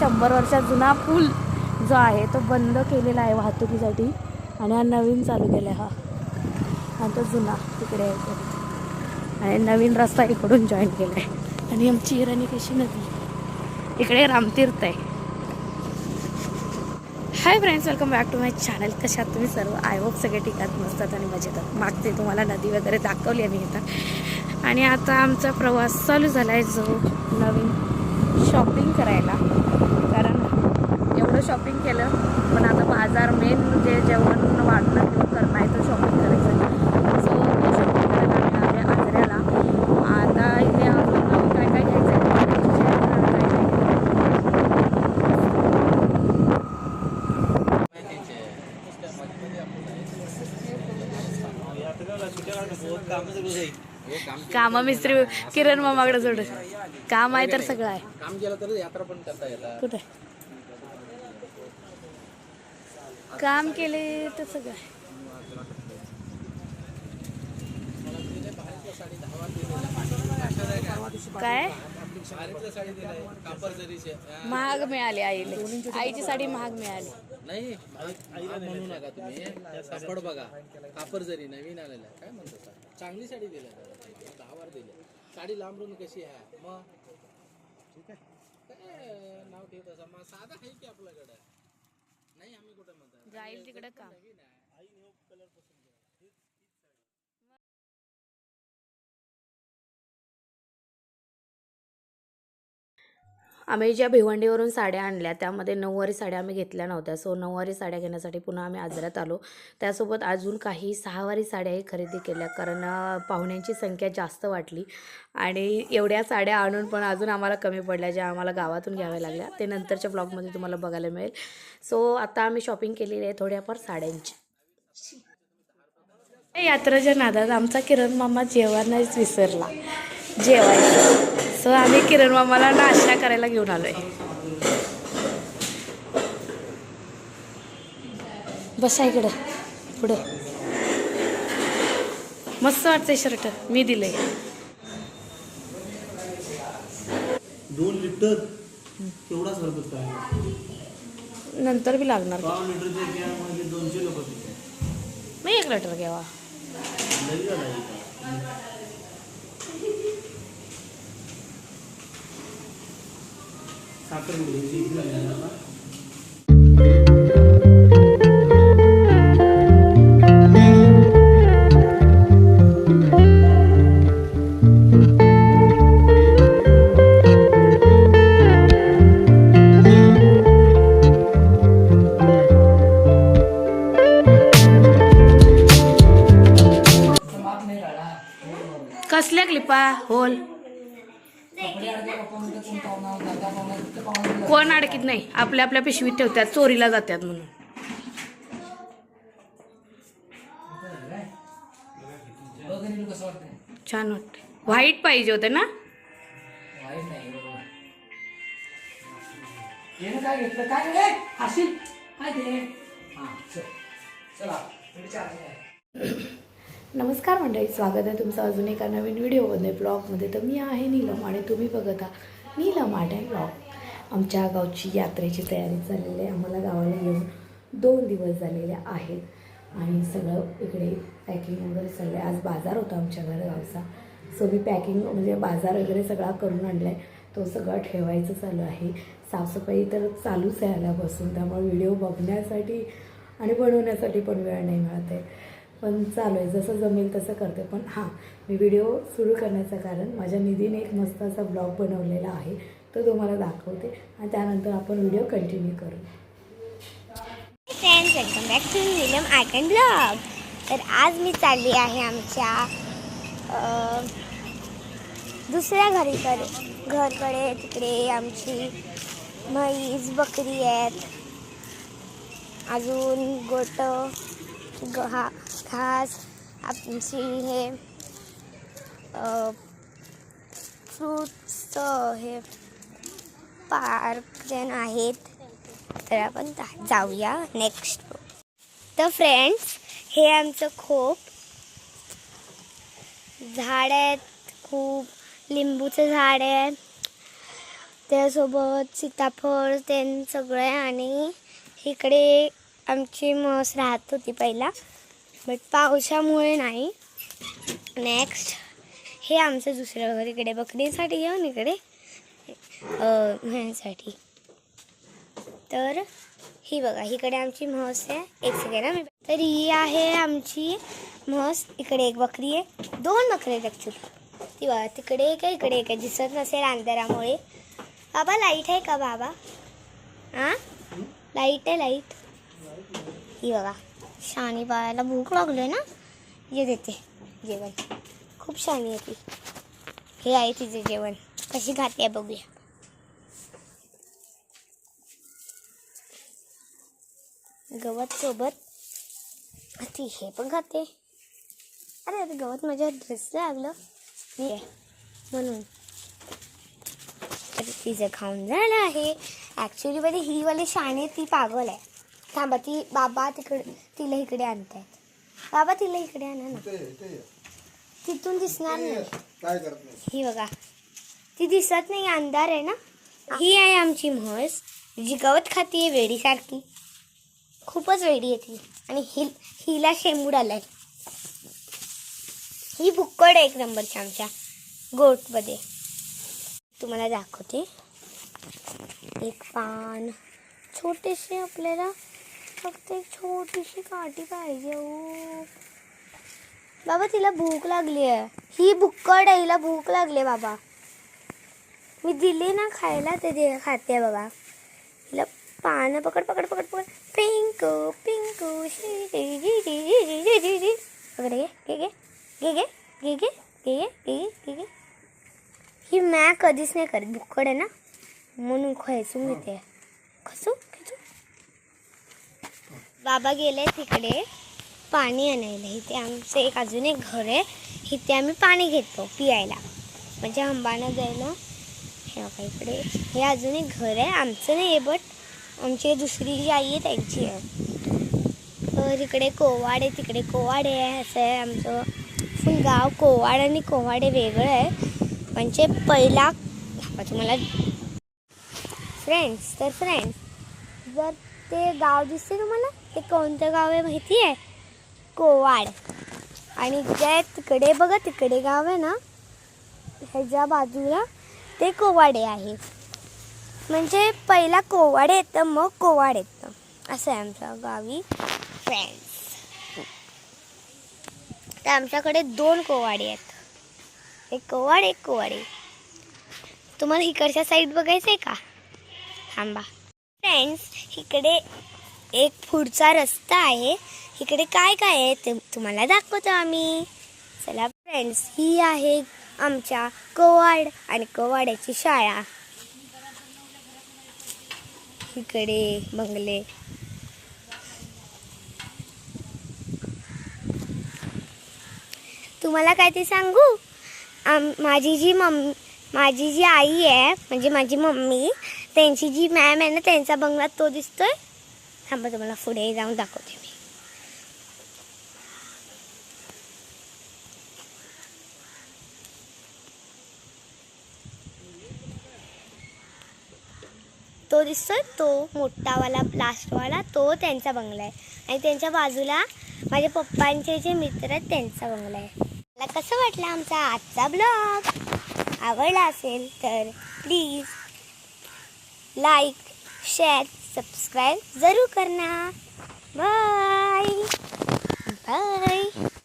शंभर वर्षा जुना पूल जो आहे तो बंद केलेला आहे वाहतुकीसाठी. आणि हा नवीन चालू केला आहे हा. आणि तो जुना तिकडे आहे आणि नवीन रस्ता इकडून जॉईन केला आहे आणि आमची हिराणी कशी नदी. इकडे रामतीर्थ आहे. Hi friends welcome back to my channel कशात तुम्ही सर्व? आय होप सगळे ठिकाण मस्तात आणि मजेतात मागते तुम्हाला नदी वगैरे दाखवली आम्ही आता आणि आता आमचा प्रवास चालू झाला आहे जो नवीन शॉपिंग करायला. एवढं शॉपिंग केलं. पण आता बाजार मेन म्हणजे जेवण वाढणं किंवा करणं आहे तर शॉपिंग करायचं सो ते शॉपिंग करायला आम्ही आले आजऱ्याला. आता इथे अजून काय काय घ्यायचं आहे? काय काय काम मिस्त्री किरण मामाकडे सोड. काम आहे तर सगळं आहे. काम केलं तर यात्रा पण करता येतात. कुठे? काम केले तर सगळं आहे. काय? महाग मिळाली आईले. आईची साडी महाग मिळाली. नाही म्हणू नका तुम्ही. कापड बघा. कापर जरी नवीन आलेला आहे काय म्हणतो चांगली साडी दिली दहावर दिली. साडी लांबरून कशी आहे? मग? ठीक आहे. नाव ठेवत असं मग साधा आहे की आपल्याकडं? नाही आम्ही कुठं म्हणतो? जाईल तिकडे काम आई कलर पसंत आम्ही ज्या भिवंडीवरून साड्या आणल्या त्यामध्ये नऊवारी साड्या आम्ही घेतल्या नव्हत्या. सो नऊवारी साड्या घेण्यासाठी पुन्हा आम्ही आजऱ्यात आलो. त्यासोबत अजून काही सहावारी साड्याही खरेदी केल्या कारण पाहुण्यांची संख्या जास्त वाटली. आणि एवढ्या साड्या आणून पण अजून आम्हाला कमी पडल्या ज्या आम्हाला गावातून घ्याव्या लागल्या. ते नंतरच्या ब्लॉगमध्ये तुम्हाला बघायला मिळेल. सो आता आम्ही शॉपिंग केलेली आहे थोड्याफार साड्यांची. या यात्रेच्या नादात आमचा किरण मामा जेवणच विसरला. जेवायचं सो आम्ही किरण मामाला नाश्ता करायला घेऊन आलोय. बसा इकडं पुढं. मस्त वाटतंय शर्ट मी दिलंय. दोन लिटर आहे. नंतर बी लागणार मी एक लिटर घ्यावा लई झाला हे का? साखर मिळायची इकडे आहे कसल्या क्लिपा? होल. कोण अडकीत नाही. आपल्या आपल्या पिशवीत ठेवतात चोरीला जातात म्हणून. छान वाटते व्हाईट पाहिजे होते ना? नमस्कार मंडळी स्वागत आहे तुमचं अजून एका नवीन व्हिडिओमध्ये ब्लॉगमध्ये. तर मी आहे नीलम आणि तुम्ही बघत आहात नीलम आठ आहे ब्लॉग. आमच्या गावची यात्रेची तयारी चाललेली आहे. आम्हाला गावाला येऊन दोन दिवस झालेले आहेत. आणि सगळं इकडे पॅकिंग वगैरे चाललं आहे आज बाजार होता आमच्या घर गावचा. सो मी पॅकिंग म्हणजे बाजार वगैरे सगळा करून आणला आहे तो सगळं ठेवायचं चालू आहे. साफसफाई तर चालूच आहे आल्यापासून. त्यामुळे व्हिडिओ बघण्यासाठी आणि बनवण्यासाठी पण वेळ नाही मिळत आहे. पण चालू आहे. जसं जमेल तसं करते. पण हां मी व्हिडिओ सुरू करण्याचं कारण माझ्या निधीने एक मस्त असा ब्लॉग बनवलेला आहे. तो तुम्हाला दाखवते. आणि त्यानंतर आपण व्हिडिओ कंटिन्यू करू. Friends welcome back to William art and blog तर आज मी चालली आहे आमच्या दुसऱ्या घरीकडे घरकडे. तिकडे आमची म्हैस बकरी आहेत. अजून गोट गहा घास आमची हे फ्रूट्सचं हे पार्क जे आहेत. तर आपण जाऊया नेक्स्ट तर फ्रेंड्स हे आमचं खोप. झाड आहेत खूप. लिंबूचं झाड आहे त्यासोबत सीताफळ ते सगळे आणि इकडे आमची म्हस राहत होती पहिला. बट पावसामुळे नाही. नेक्स्ट हे आमचं दुसरं घर इकडे बकरीसाठी घेऊन इकडे. अं, तर ही बघा इकडे आमची म्हस आहे. एक सेकंड ना मी तर ही आहे आमची म्हस. इकडे एक बकरी आहे. दोन बकरी आहेत ॲक्च्युली ती बघा तिकडे एक आहे इकडे एक आहे. दिसत नसेल अंधारामुळे. बाबा लाइट आहे का बाबा? हां लाइट आहे लाइट ही बघा शाणी बाळाला भूक लागली ना? ये देते जेवण. खूप शाणी आहे ती. हे आहे तिचं जेवण. कशी खाते बघूया. गवत सोबत ती हे पण खाते. अरे अरे गवत माझ्या ड्रेस लागलं. मी म्हणून. तिचं खाऊन झालं आहे. ॲक्च्युली मध्ये ही वाली शाणे ती पागल आहे. थांबा ती बाबा तिकडे तिला इकडे आणतायत. बाबा तिला इकडे आणा ना. तिथून दिसणार नाही? ही बघा. ती दिसत नाही अंधार आहे ना. ही आहे आमची म्हस. जी गवत खातीये वेडीसारखी. खूपच वेडी येते आणि हि हिला शेंबूड आलाय. ही भुक्कड आहे एक नंबरची आमच्या गोटमध्ये. तुम्हाला दाखवते. एक पान. छोटेसे आपल्याला फक्त एक छोटीशी काठी पाहिजे हो. बाबा तिला भूक लागली आहे. ही भुक्कड आहे हिला भूक लागली बाबा. मी दिली ना खायला ते दे खाते बाबा. हिला पाना पकड़ पकड़ पकड़ पकड़ पिंकू पिंकू पकड़िए मैं कभी नाही करत भुक्कड आहे ना मनु खेचून घेते खसू खेचू बाबा गेले तक पानी आणायला आम से एक अजून एक घर है इतने आम्मी पानी घेतो पियायला मज़े आंबाना जाए ना इकडे ये अजून एक घर है आमच नहीं है बट आमची दुसरी जी आई आहे त्यांची आहे. तर इकडे कोवाड आहे तिकडे कोवाड आहे असं आहे आमचं. पण गाव कोवाड आणि कोवाडे वेगळं आहे. म्हणजे पहिला तुम्हाला फ्रेंड्स तर फ्रेंड्स जर ते गाव दिसते तुम्हाला ते कोणतं गाव आहे माहिती आहे? कोवाड. आणि जे तिकडे बघा तिकडे गाव आहे ना ह्याच्या बाजूला ते कोवाडे आहे म्हणजे पहिला कोवाड येतं मग कोवाड येतं. असं आहे आमच्या गावी फ्रेंड्स तर आमच्याकडे दोन कोवाडे आहेत. एक कोवाड एक कोवाडे. तुम्हाला इकडच्या साईड बघायचं आहे का? थांबा. फ्रेंड्स इकडे एक पुढचा रस्ता आहे. इकडे काय काय आहे ते तुम्हाला दाखवतो आम्ही. चला फ्रेंड्स ही आहे आमच्या कोवाड आणि कोवाड्याची शाळा. इकडे बंगले. तुम्हाला काय ते सांगू? आम माझी जी मम माझी जी आई आहे म्हणजे माझी मम्मी त्यांची जी मॅम आहे ना त्यांचा बंगला तो दिसतोय. थांबा तुम्हाला पुढे जाऊन दाखवते मी. तो दिसतोय तो मोठावाला लास्टवाला तो त्यांचा बंगला आहे. आणि त्यांच्या बाजूला माझ्या पप्पांचे जे मित्र आहेत त्यांचा बंगला आहे. मला कसं वाटलं आमचा आजचा ब्लॉग आवडला असेल तर प्लीज लाईक शेअर सबस्क्राईब जरूर करना. Bye bye